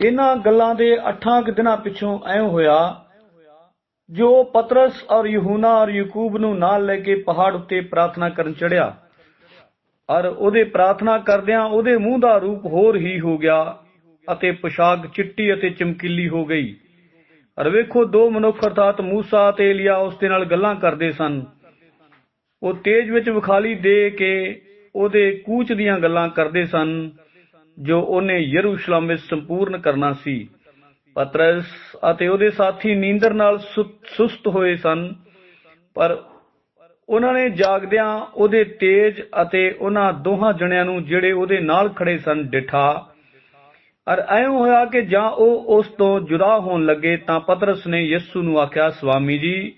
ਇਹਨਾਂ ਗੱਲਾਂ ਦੇ 8 ਕੁ ਦਿਨਾਂ ਪਿੱਛੋਂ ਐਂ ਹੋਇਆ, ਜੋ ਪਤਰਸ ਔਰ ਯਹੂਨਾ ਔਰ ਯਾਕੂਬ ਨੂੰ ਨਾਲ ਲੈ ਕੇ ਪਹਾੜ ਉੱਤੇ ਪ੍ਰਾਰਥਨਾ ਕਰਨ ਚੜਿਆ ਔਰ ਉਹਦੇ ਪ੍ਰਾਰਥਨਾ ਕਰਦਿਆਂ ਉਹਦੇ ਮੂੰਹ ਦਾ ਰੂਪ ਹੋਰ ਹੀ ਹੋ ਗਿਆ ਅਤੇ ਪੋਸ਼ਾਕ ਚਿੱਟੀ ਅਤੇ ਚਮਕੀਲੀ ਹੋ ਗਈ। ਔਰ ਵੇਖੋ, ਦੋ ਮਨੁੱਖ ਅਰਥਾਤ ਮੂਸਾ ਤੇ ਏਲੀਆ ਉਸ ਦੇ ਨਾਲ ਗੱਲਾਂ ਕਰਦੇ ਸਨ। ਉਹ ਤੇਜ ਵਿੱਚ ਵਿਖਾਲੀ ਦੇ ਕੇ ਉਹਦੇ ਕੂਚ ਦੀਆਂ ਗੱਲਾਂ ਕਰਦੇ ਸਨ। ਜੋ ਉਹਨੇ ਯਰੂਸ਼ਲਮ ਵਿੱਚ ਸੰਪੂਰਨ ਕਰਨਾ ਸੀ। ਪਤਰਸ ਅਤੇ ਉਹਦੇ ਸਾਥੀ ਨੀਂਦਰ ਨਾਲ ਸੁਸਤ ਹੋਏ ਸਨ। ਪਰ ਉਹਨਾਂ ਨੇ ਜਾਗਦਿਆਂ ਉਹਦੇ ਤੇਜ ਅਤੇ ਉਹਨਾਂ ਦੋਹਾਂ ਜਣਿਆਂ ਨੂੰ ਜਿਹੜੇ ਉਹਦੇ ਨਾਲ ਖੜੇ ਸਨ, ਡਿਠਾ। ਅਰ ਐਂ ਹੋਇਆ ਕਿ ਜਾਂ ਉਹ ਉਸ ਤੋਂ ਜੁਦਾ ਹੋਣ ਲੱਗੇ ਤਾਂ ਪਤਰਸ ਨੇ ਯਿਸੂ ਨੂੰ ਆਖਿਆ ਸੁਆਮੀ ਜੀ,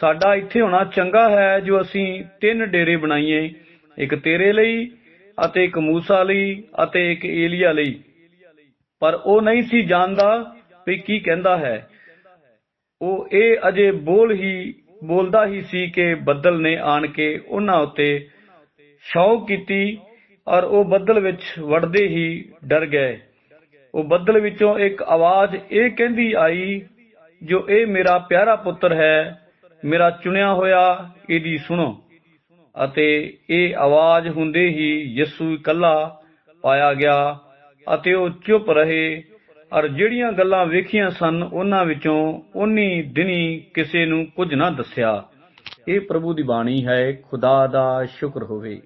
ਸਾਡਾ ਇੱਥੇ ਹੋਣਾ ਚੰਗਾ ਹੈ ਜੋ ਅਸੀਂ ਤਿੰਨ ਡੇਰੇ ਬਣਾਈਏ, ਇੱਕ ਤੇਰੇ ਲਈ ਅਤੇ ਇੱਕ ਮੂਸਾ ਲਈ ਅਤੇ ਇੱਕ ਏਲੀਆ ਲਈ। ਪਰ ਉਹ ਨਹੀਂ ਸੀ ਜਾਣਦਾ ਵੀ ਕੀ ਕਹਿੰਦਾ ਹੈ। ਉਹ ਇਹ ਅਜੇ ਬੋਲ ਹੀ, ਬੋਲਦਾ ਹੀ ਸੀ ਕਿ ਬੱਦਲ ਨੇ ਆਣ ਕੇ ਉਹਨਾਂ ਉੱਤੇ ਛਾਉ ਕੀਤੀ ਔਰ ਉਹ ਬੱਦਲ ਵਿੱਚ ਵੜਦੇ ਹੀ ਡਰ ਗਏ। ਉਹ ਬੱਦਲ ਵਿੱਚੋਂ ਇੱਕ ਆਵਾਜ਼ ਇਹ ਕਹਿੰਦੀ ਆਈ, ਜੋ ਇਹ ਮੇਰਾ ਪਿਆਰਾ ਪੁੱਤਰ ਹੈ, ਮੇਰਾ ਚੁਣਿਆ ਹੋਇਆ, ਇਹਦੀ ਸੁਣੋ। ਅਤੇ ਇਹ ਆਵਾਜ਼ ਹੁੰਦੇ ਹੀ ਯਿਸੂ ਇਕੱਲਾ ਪਾਇਆ ਗਿਆ ਅਤੇ ਉਹ ਚੁੱਪ ਰਹੇ। ਔਰ ਜਿਹੜੀਆਂ ਗੱਲਾਂ ਵੇਖੀਆਂ ਸਨ, ਉਹਨਾਂ ਵਿੱਚੋਂ ਉਨੀ ਦਿਨੀ ਕਿਸੇ ਨੂੰ ਕੁਝ ਨਾ ਦੱਸਿਆ। ਇਹ ਪ੍ਰਭੂ ਦੀ ਬਾਣੀ ਹੈ, ਖੁਦਾ ਦਾ ਸ਼ੁਕਰ ਹੋਵੇ।